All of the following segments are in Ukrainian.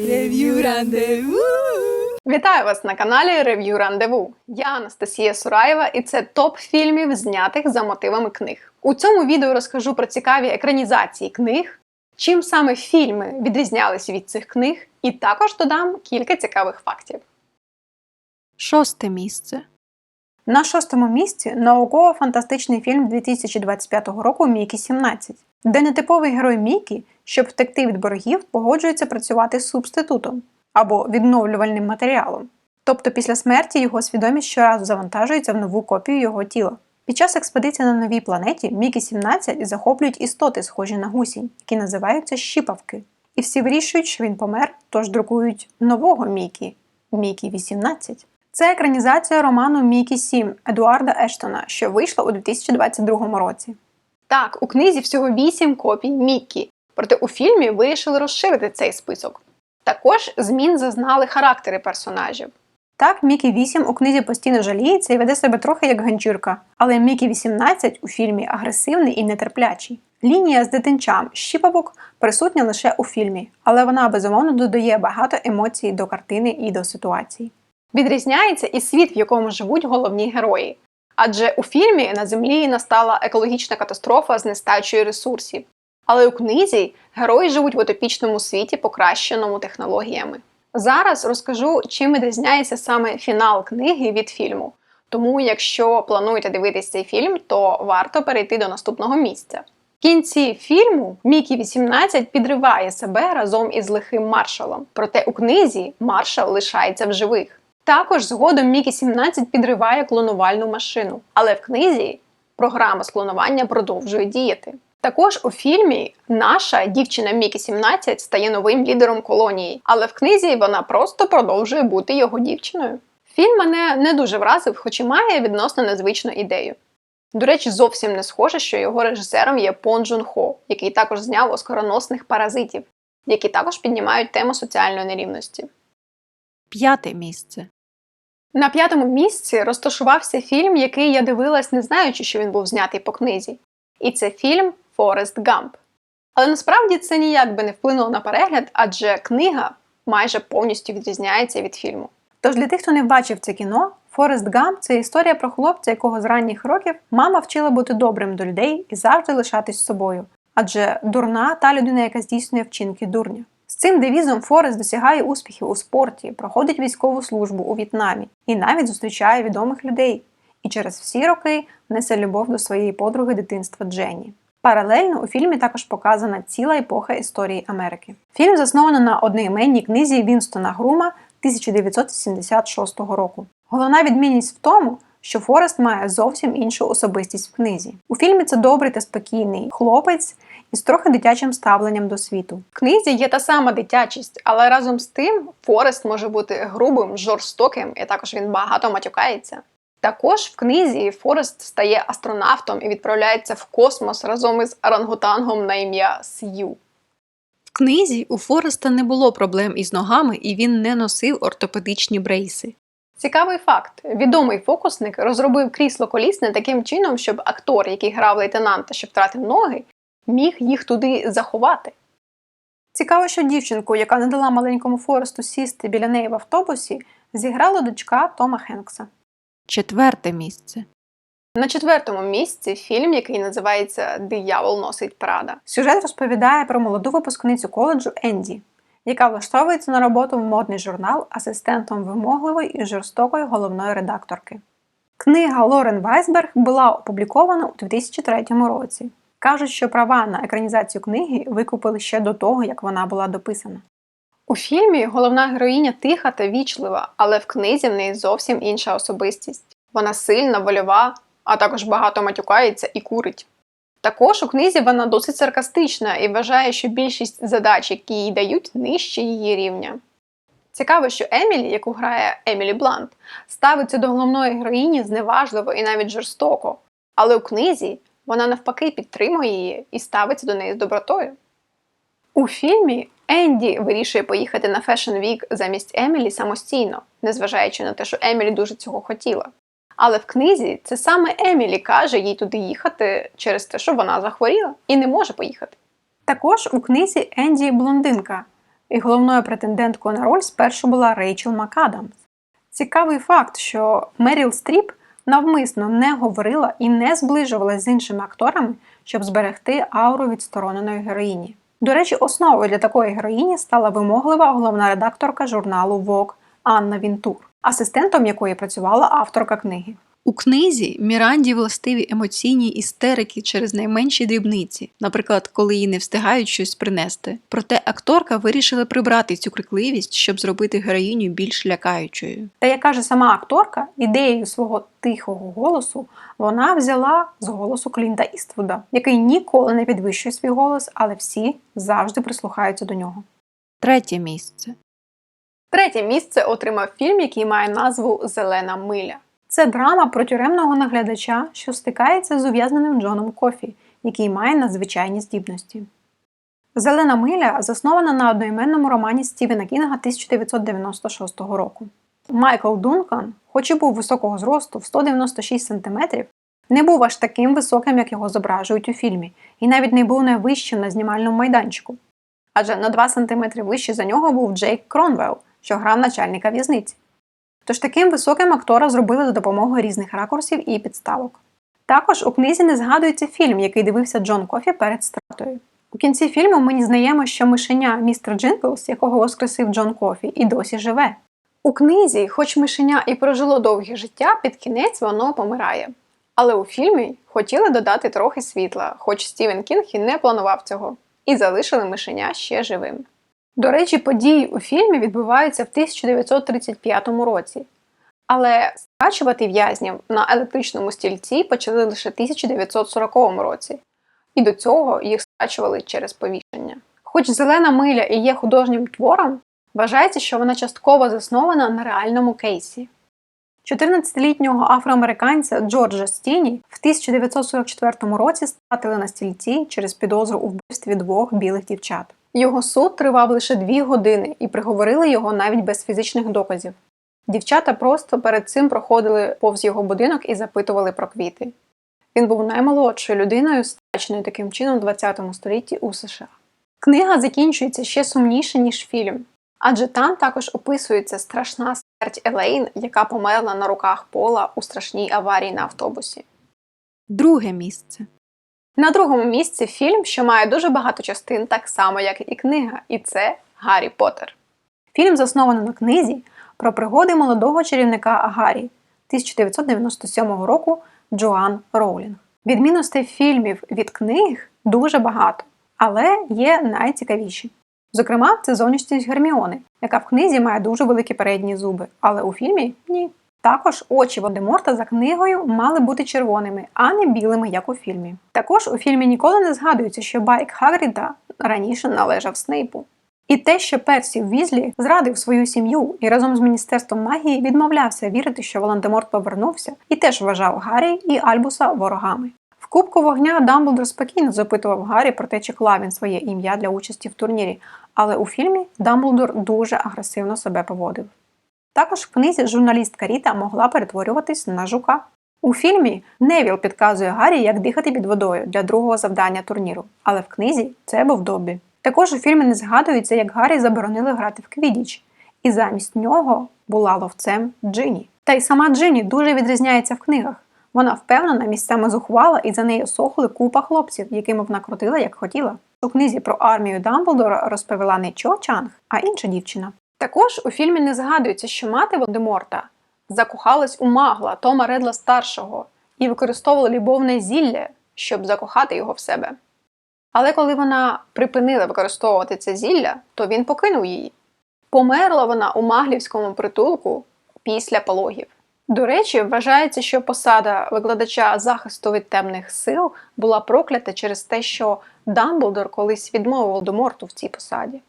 Рев'ю рандеву. Вітаю вас на каналі Рев'ю Рандеву. Я Анастасія Сураєва, і це топ фільмів, знятих за мотивами книг. У цьому відео розкажу про цікаві екранізації книг, чим саме фільми відрізнялись від цих книг, і також додам кілька цікавих фактів. Шосте місце. На шостому місці науково-фантастичний фільм 2025 року Мікі 17, де нетиповий герой Мікі, щоб втекти від боргів, погоджується працювати субститутом або відновлювальним матеріалом. Тобто після смерті його свідомість щоразу завантажується в нову копію його тіла. Під час експедиції на новій планеті Мікі 17 захоплюють істоти, схожі на гусінь, які називаються щіпавки. І всі вирішують, що він помер, тож друкують нового Мікі Мікі 18. Це екранізація роману Мікі 7 Едуарда Ештона, що вийшла у 2022 році. Так, у книзі всього 8 копій Мікі, проте у фільмі вирішили розширити цей список. Також змін зазнали характери персонажів. Так, Мікі 8 у книзі постійно жаліється і веде себе трохи як ганчірка, але Мікі 18 у фільмі агресивний і нетерплячий. Лінія з дитинчам щіпавок присутня лише у фільмі, але вона безумовно додає багато емоцій до картини і до ситуації. Відрізняється і світ, в якому живуть головні герої. Адже у фільмі на землі настала екологічна катастрофа з нестачею ресурсів. Але у книзі герої живуть в утопічному світі, покращеному технологіями. Зараз розкажу, чим відрізняється саме фінал книги від фільму. Тому, якщо плануєте дивитись цей фільм, то варто перейти до наступного місця. В кінці фільму Мікі 18 підриває себе разом із лихим маршалом. Проте у книзі маршал лишається в живих. Також згодом Мікі 17 підриває клонувальну машину, але в книзі програма з клонування продовжує діяти. Також у фільмі наша дівчина Мікі 17 стає новим лідером колонії, але в книзі вона просто продовжує бути його дівчиною. Фільм мене не дуже вразив, хоч і має відносно незвичну ідею. До речі, зовсім не схоже, що його режисером є Пон Джун Хо, який також зняв оскароносних паразитів, які також піднімають тему соціальної нерівності. П'яте місце. На п'ятому місці розташувався фільм, який я дивилась, не знаючи, що він був знятий по книзі. І це фільм Форест Гамп. Але насправді це ніяк би не вплинуло на перегляд, адже книга майже повністю відрізняється від фільму. Тож для тих, хто не бачив це кіно, Форест Гамп це історія про хлопця, якого з ранніх років мама вчила бути добрим до людей і завжди лишатись собою. Адже дурна та людина, яка здійснює вчинки дурня. З цим девізом Форест досягає успіхів у спорті, проходить військову службу у В'єтнамі і навіть зустрічає відомих людей. І через всі роки несе любов до своєї подруги дитинства Дженні. Паралельно у фільмі також показана ціла епоха історії Америки. Фільм засновано на одноіменній книзі Вінстона Грума 1976 року. Головна відмінність в тому, що Форест має зовсім іншу особистість в книзі. У фільмі це добрий та спокійний хлопець із трохи дитячим ставленням до світу. В книзі є та сама дитячість, але разом з тим Форест може бути грубим, жорстоким, і також він багато матюкається. Також в книзі Форест стає астронавтом і відправляється в космос разом із орангутангом на ім'я Сью. В книзі у Фореста не було проблем із ногами і він не носив ортопедичні брейси. Цікавий факт: відомий фокусник розробив крісло колісне таким чином, щоб актор, який грав лейтенанта, що втратив ноги, міг їх туди заховати. Цікаво, що дівчинку, яка не дала маленькому Форесту сісти біля неї в автобусі, зіграла дочка Тома Хенкса. Четверте місце. На четвертому місці фільм, який називається Диявол носить Прада. Сюжет розповідає про молоду випускницю коледжу Енді, яка влаштовується на роботу в модний журнал асистентом вимогливої і жорстокої головної редакторки. Книга Лорен Вайсберг була опублікована у 2003 році. Кажуть, що права на екранізацію книги викупили ще до того, як вона була дописана. У фільмі головна героїня тиха та вічлива, але в книзі в неї зовсім інша особистість. Вона сильна, вольова, а також багато матюкається і курить. Також у книзі вона досить саркастична і вважає, що більшість задач, які їй дають, нижче її рівня. Цікаво, що Емілі, яку грає Емілі Блант, ставиться до головної героїні зневажливо і навіть жорстоко, але у книзі вона навпаки підтримує її і ставиться до неї з добротою. У фільмі Енді вирішує поїхати на Fashion Week замість Емілі самостійно, незважаючи на те, що Емілі дуже цього хотіла. Але в книзі це саме Емілі каже їй туди їхати через те, що вона захворіла і не може поїхати. Також у книзі Енді блондинка, і головною претенденткою на роль спершу була Рейчел МакАдамс. Цікавий факт, що Меріл Стріп навмисно не говорила і не зближувалася з іншими акторами, щоб зберегти ауру відстороненої героїні. До речі, основою для такої героїні стала вимоглива головна редакторка журналу Vogue Анна Вінтур, асистентом якої працювала авторка книги. У книзі Міранді властиві емоційні істерики через найменші дрібниці, наприклад, коли їй не встигають щось принести. Проте акторка вирішила прибрати цю крикливість, щоб зробити героїню більш лякаючою. Та як каже сама акторка, ідеєю свого тихого голосу вона взяла з голосу Клінта Іствуда, який ніколи не підвищує свій голос, але всі завжди прислухаються до нього. Третє місце. Третє місце отримав фільм, який має назву Зелена миля. Це драма про тюремного наглядача, що стикається з ув'язненим Джоном Кофі, який має надзвичайні здібності. Зелена миля заснована на одноіменному романі Стівена Кінга 1996 року. Майкл Дункан, хоч і був високого зросту в 196 см, не був аж таким високим, як його зображують у фільмі, і навіть не був найвищим на знімальному майданчику. Адже на 2 см вище за нього був Джейк Кронвелл, що грав начальника в'язниці. Тож таким високим актора зробили за допомогою різних ракурсів і підставок. Також у книзі не згадується фільм, який дивився Джон Кофі перед стратою. У кінці фільму ми дізнаємо, що мишеня містер Джинглс, якого воскресив Джон Кофі, і досі живе. У книзі, хоч мишеня і прожило довге життя, під кінець воно помирає. Але у фільмі хотіли додати трохи світла, хоч Стівен Кінг і не планував цього, і залишили мишеня ще живим. До речі, події у фільмі відбуваються в 1935 році. Але скачувати в'язнів на електричному стільці почали лише в 1940 році, і до цього їх скачували через повішення. Хоч зелена миля і є художнім твором, вважається, що вона частково заснована на реальному кейсі. 14-літнього афроамериканця Джорджа Стіні в 1944 році стратили на стільці через підозру у вбивстві двох білих дівчат. Його суд тривав лише дві години і приговорили його навіть без фізичних доказів. Дівчата просто перед цим проходили повз його будинок і запитували про квіти. Він був наймолодшою людиною, страченою таким чином у ХХ столітті у США. Книга закінчується ще сумніше, ніж фільм, адже там також описується страшна смерть Елейн, яка померла на руках Пола у страшній аварії на автобусі. Друге місце. На другому місці фільм, що має дуже багато частин, так само як і книга, і це Гаррі Поттер. Фільм заснований на книзі про пригоди молодого чарівника Гаррі 1997 року Джоан Роулінг. Відмінностей фільмів від книг дуже багато, але є найцікавіші. Зокрема, це зовнішність Герміони, яка в книзі має дуже великі передні зуби, але у фільмі ні. Також очі Волдеморта за книгою мали бути червоними, а не білими, як у фільмі. Також у фільмі ніколи не згадується, що байк Хагріда раніше належав Снейпу. І те, що Персі Візлі зрадив свою сім'ю і разом з міністерством магії відмовлявся вірити, що Волан-де-Морт повернувся, і теж вважав Гаррі і Альбуса ворогами. В Кубку вогня Дамблдор спокійно запитував Гаррі про те, чи клав він своє ім'я для участі в турнірі, але у фільмі Дамблдор дуже агресивно себе поводив. Також в книзі журналістка Ріта могла перетворюватись на жука. У фільмі Невіл підказує Гаррі, як дихати під водою для другого завдання турніру, але в книзі це був Доббі. Також у фільмі не згадується, як Гаррі заборонили грати в квідіч, і замість нього була ловцем Джині. Та й сама Джині дуже відрізняється в книгах. Вона впевнена, місцями зухвала, і за нею сохли купа хлопців, якими вона крутила, як хотіла. У книзі про армію Дамблдора розповіла не Чо Чанг, а інша дівчина. Також у фільмі не згадується, що мати Волдеморта закохалась у магла Тома Редла старшого і використовувала любовне зілля, щоб закохати його в себе. Але коли вона припинила використовувати це зілля, то він покинув її. Померла вона у маглівському притулку після пологів. До речі, вважається, що посада викладача захисту від темних сил була проклята через те, що Дамблдор колись відмовив Волдеморту в цій посаді.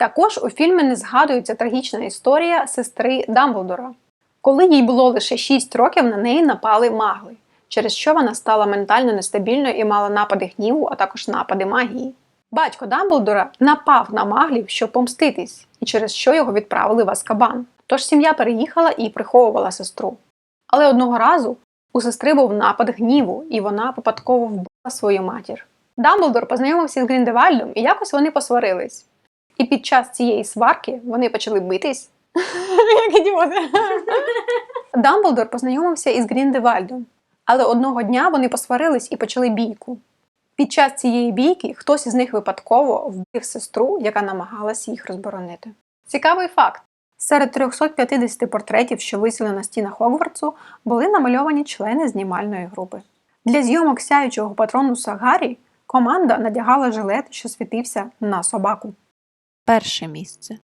Також у фільмі не згадується трагічна історія сестри Дамблдора. Коли їй було лише 6 років, на неї напали магли, через що вона стала ментально нестабільною і мала напади гніву, а також напади магії. Батько Дамблдора напав на маглів, щоб помститись, і через що його відправили в Аскабан. Тож сім'я переїхала і приховувала сестру. Але одного разу у сестри був напад гніву, і вона випадково вбила свою матір. Дамблдор познайомився з Гріндевальдом, і якось вони посварились. І під час цієї сварки вони почали битись. Як ідіоти. Дамблдор познайомився із Гріндевальдом, але одного дня вони посварились і почали бійку. Під час цієї бійки хтось із них випадково вбив сестру, яка намагалась їх розборонити. Цікавий факт: серед 350 портретів, що висіли на стінах Хогвартсу, були намальовані члени знімальної групи. Для зйомок сяючого патронуса Гаррі команда надягала жилет, що світився на собаку. Перше місце.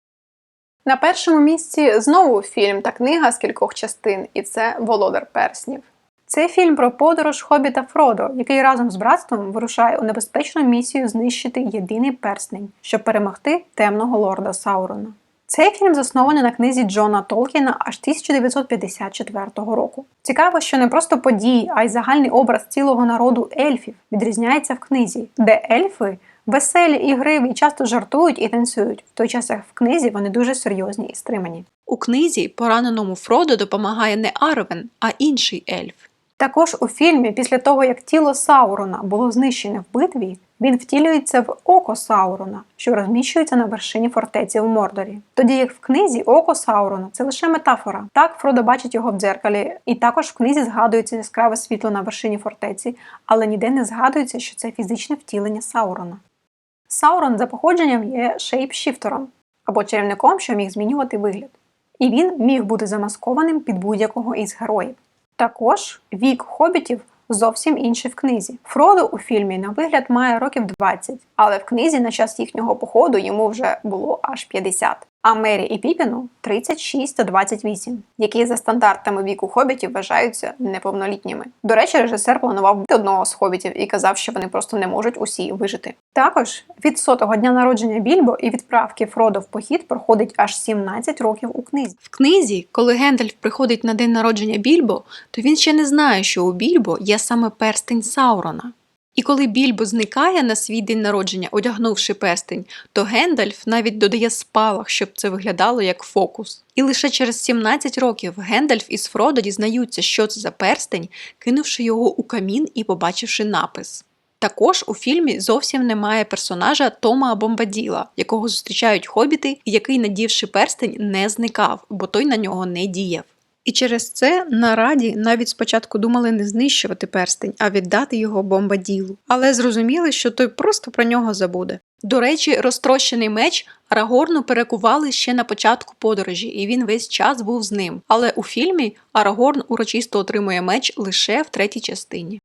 На першому місці знову фільм та книга з кількох частин, і це Володар перснів. Це фільм про подорож Хобіта Фродо, який разом з братством вирушає у небезпечну місію знищити єдиний перснень, щоб перемогти темного лорда Саурона. Цей фільм заснований на книзі Джона Толкіна аж 1954 року. Цікаво, що не просто події, а й загальний образ цілого народу ельфів відрізняється в книзі, де ельфи веселі і гриві, часто жартують і танцюють, в той час як в книзі вони дуже серйозні і стримані. У книзі пораненому Фродо допомагає не Арвен, а інший ельф. Також у фільмі, після того як тіло Саурона було знищене в битві, він втілюється в око Саурона, що розміщується на вершині фортеці в Мордорі. Тоді як в книзі око Саурона це лише метафора. Так Фродо бачить його в дзеркалі, і також в книзі згадується яскраве світло на вершині фортеці, але ніде не згадується, що це фізичне втілення Саурона. Саурон за походженням є шейпшіфтером або чарівником, що міг змінювати вигляд. І він міг бути замаскованим під будь-якого із героїв. Також вік хобітів зовсім інший в книзі. Фродо у фільмі на вигляд має років 20, але в книзі на час їхнього походу йому вже було аж 50. А Мері і Піпіну 36 та 28, які за стандартами віку хобітів вважаються неповнолітніми. До речі, режисер планував одного з хобітів і казав, що вони просто не можуть усі вижити. Також від сотого дня народження Більбо і відправки Фродо в похід проходить аж 17 років у книзі. В книзі, коли Гендальф приходить на день народження Більбо, то він ще не знає, що у Більбо є саме перстень Саурона. І коли Більбо зникає на свій день народження, одягнувши перстень, то Гендальф навіть додає спалах, щоб це виглядало як фокус. І лише через 17 років Гендальф із Фродо дізнаються, що це за перстень, кинувши його у камін і побачивши напис. Також у фільмі зовсім немає персонажа Тома Бомбаділа, якого зустрічають хобіти, і який, надівши перстень, не зникав, бо той на нього не діяв. І через це на раді навіть спочатку думали не знищувати перстень, а віддати його бомбаділу. Але зрозуміли, що той просто про нього забуде. До речі, розтрощений меч Арагорну перекували ще на початку подорожі, і він весь час був з ним. Але у фільмі Арагорн урочисто отримує меч лише в третій частині.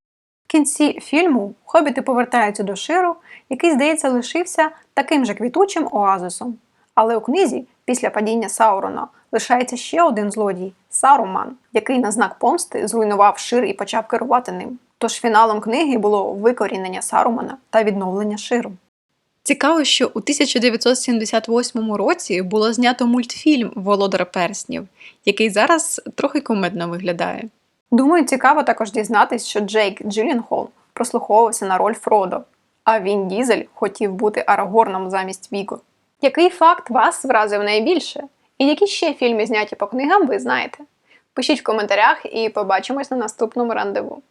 В кінці фільму хобіти повертаються до Ширу, який, здається, лишився таким же квітучим оазисом. Але у книзі, після падіння Саурона, лишається ще один злодій Саруман, який на знак помсти зруйнував Шир і почав керувати ним. Тож фіналом книги було викорінення Сарумана та відновлення Ширу. Цікаво, що у 1978 році було знято мультфільм Володар перснів, який зараз трохи кумедно виглядає. Думаю, цікаво також дізнатись, що Джейк Джилленхол прослуховувався на роль Фродо, а він Дізель хотів бути Арагорном замість Віго. Який факт вас вразив найбільше? І які ще фільми зняті по книгам ви знаєте? Пишіть в коментарях і побачимось на наступному рандеву.